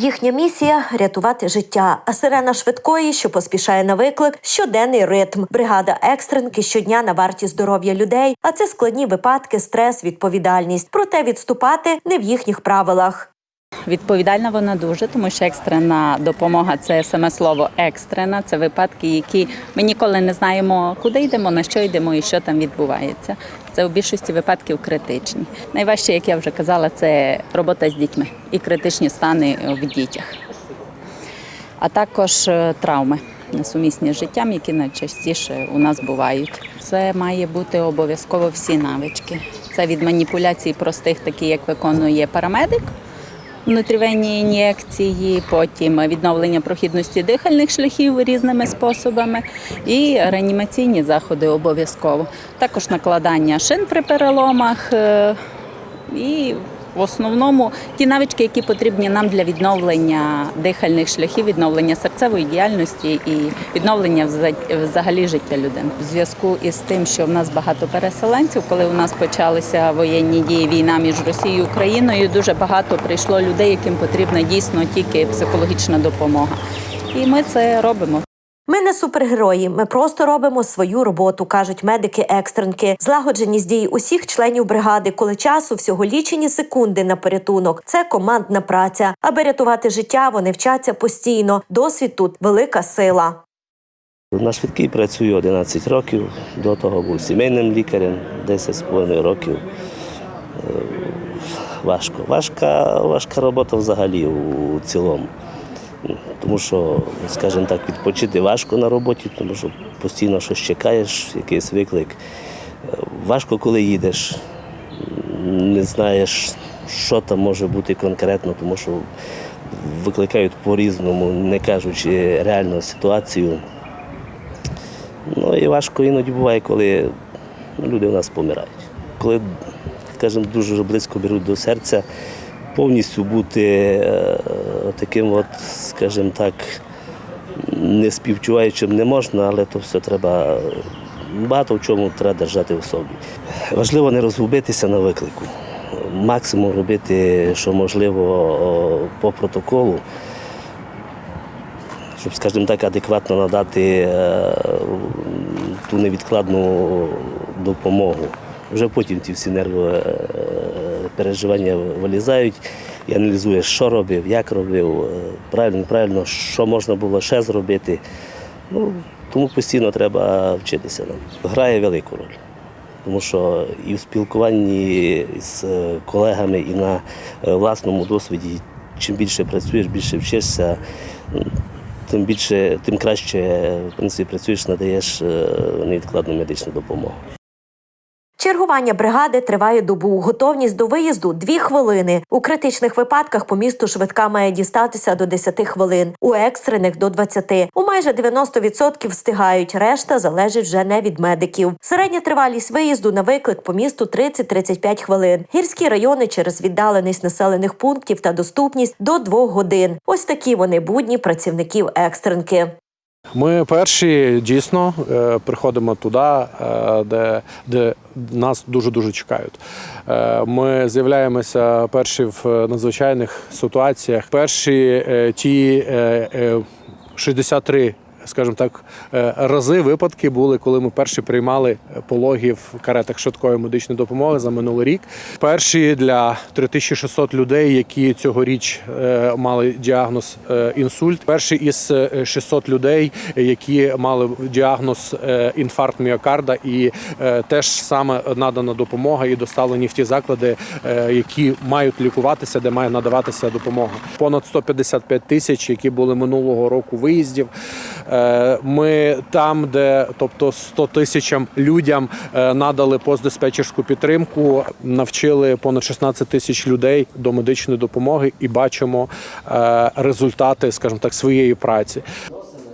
Їхня місія рятувати життя. А сирена швидкої, що поспішає на виклик, щоденний ритм. Бригада екстренки щодня на варті здоров'я людей. А це складні випадки, стрес, відповідальність. Проте відступати не в їхніх правилах. Відповідальна вона дуже, тому що екстрена допомога це саме слово екстрена. Це випадки, які ми ніколи не знаємо, куди йдемо, на що йдемо і що там відбувається. Це у більшості випадків критичні. Найважче, як я вже казала, це робота з дітьми і критичні стани в дітях, а також е, травми несумісні з життям, які найчастіше у нас бувають. Це має бути обов'язково всі навички. Це від маніпуляцій простих, такі як виконує парамедик внутрівенні ін'єкції, потім відновлення прохідності дихальних шляхів різними способами і реанімаційні заходи обов'язково. Також накладання шин при переломах е, і в основному ті навички, які потрібні нам для відновлення дихальних шляхів, відновлення серцевої діяльності і відновлення вза- взагалі життя людини. В зв'язку із тим, що в нас багато переселенців, коли у нас почалися воєнні дії, війна між Росією і Україною, дуже багато прийшло людей, яким потрібна дійсно тільки психологічна допомога. І ми це робимо. Не супергерої, ми просто робимо свою роботу, кажуть медики екстренки. Злагодженість дій усіх членів бригади, коли часу всього лічені секунди на порятунок. Це командна праця. Аби рятувати життя, вони вчаться постійно. Досвід тут велика сила. На швидкій працюю 11 років, до того був сімейним лікарем 10,5 років. Е, Важко. Важка, важка робота взагалі у цілому. Тому що, скажімо так, відпочити важко на роботі, тому що постійно щось чекаєш, якийсь виклик. Важко, коли їдеш, не знаєш, що там може бути конкретно, тому що викликають по-різному, не кажучи реальну ситуацію. Ну і важко іноді буває, коли ну, люди у нас помирають. Коли, скажімо, дуже близько беруть до серця, повністю бути е, таким, от, скажімо так, не співчуваючим не можна, але то все треба. Багато в чому треба держати в собі. Важливо не розгубитися на виклику. Максимум робити, що можливо, по протоколу щоб, скажімо так, адекватно надати е, ту невідкладну допомогу. Вже потім ті всі нервопереживання вилізають і аналізуєш, що робив, як робив, е, правильно, неправильно, що можна було ще зробити. Ну, тому постійно треба вчитися нам. Грає велику роль. Тому що і в спілкуванні з е, колегами, і на е, власному досвіді, чим більше працюєш, більше вчишся, тим більше, тим краще в принципі, працюєш, надаєш невідкладну медичну допомогу. Чергування бригади триває добу. Готовність до виїзду дві хвилини. У критичних випадках по місту швидка має дістатися до 10 хвилин, у екстрених до 20. У майже 90% встигають. Решта залежить вже не від медиків. Середня тривалість виїзду на виклик по місту 30-35 хвилин. Гірські райони через віддаленість населених пунктів та доступність до 2 годин. Ось такі вони будні працівників екстренки. Ми перші дійсно е, приходимо туди, е, де, де нас дуже дуже чекають. Е, Ми з'являємося перші в надзвичайних ситуаціях. Перші ті е, е, 63 Скажімо так, е, рази випадки були, коли ми перші приймали пологи в каретах швидкої медичної допомоги за минулий рік. Перші для 3600 людей, які цьогоріч е, мали діагноз е, інсульт. Перші із е, 600 людей, які мали діагноз інфаркт міокарда, і теж саме надана допомога і доставлені в ті заклади, які мають лікуватися, де має надаватися допомога. Понад 155 тисяч, які були минулого року виїздів. Е, Ми там, де тобто 100 тисячам людям е, надали постдиспетчерську підтримку, навчили понад 16 тисяч людей до медичної допомоги і бачимо е, результати, скажімо так, своєї праці.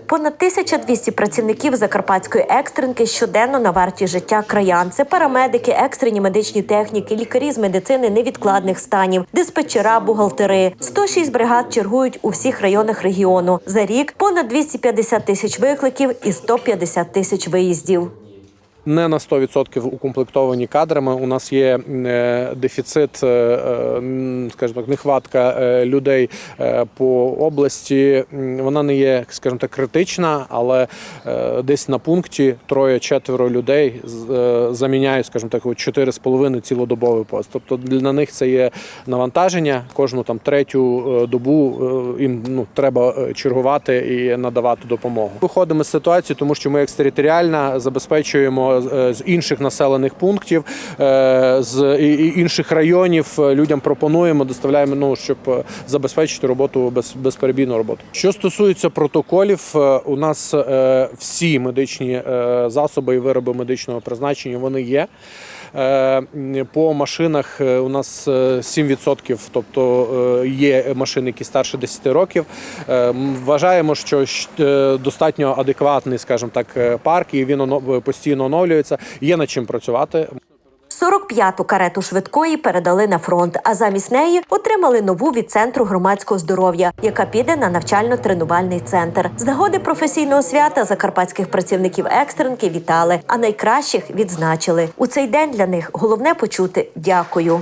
Понад 1200 працівників закарпатської екстренки щоденно на варті життя краян. Це парамедики, екстрені медичні техніки, лікарі з медицини невідкладних станів, диспетчера, бухгалтери. 106 бригад чергують у всіх районах регіону. За рік понад 250 тисяч викликів і 150 тисяч виїздів. Не на 100% укомплектовані кадрами. У нас є е, дефіцит, е, е, скажімо так, нехватка людей по області. Вона не є, скажімо так, критична, але десь на пункті троє-четверо людей заміняють, скажімо так, от 4,5 цілодобовий пост. Тобто для них це є навантаження. Кожну там третю добу їм ну треба чергувати і надавати допомогу. Виходимо з ситуації, тому що ми екстериторіально забезпечуємо е, з інших населених пунктів, е, з інших районів е, людям пропонуємо, доставляємо, ну щоб е, забезпечити роботу без безперебійну роботу. Що стосується протоколів, е, у нас е, всі медичні е, засоби і вироби медичного призначення вони є. Е, По машинах е, у нас е, 7%, тобто е, є машини, які старше 10 років. Вважаємо, що достатньо адекватний, скажімо так, парк, і він постійно оновлюється. Є над чим працювати. 45-ту карету швидкої передали на фронт, а замість неї отримали нову від центру громадського здоров'я, яка піде на навчально-тренувальний центр. З нагоди професійного свята закарпатських працівників екстренки вітали, а найкращих відзначили. У цей день для них головне почути дякую.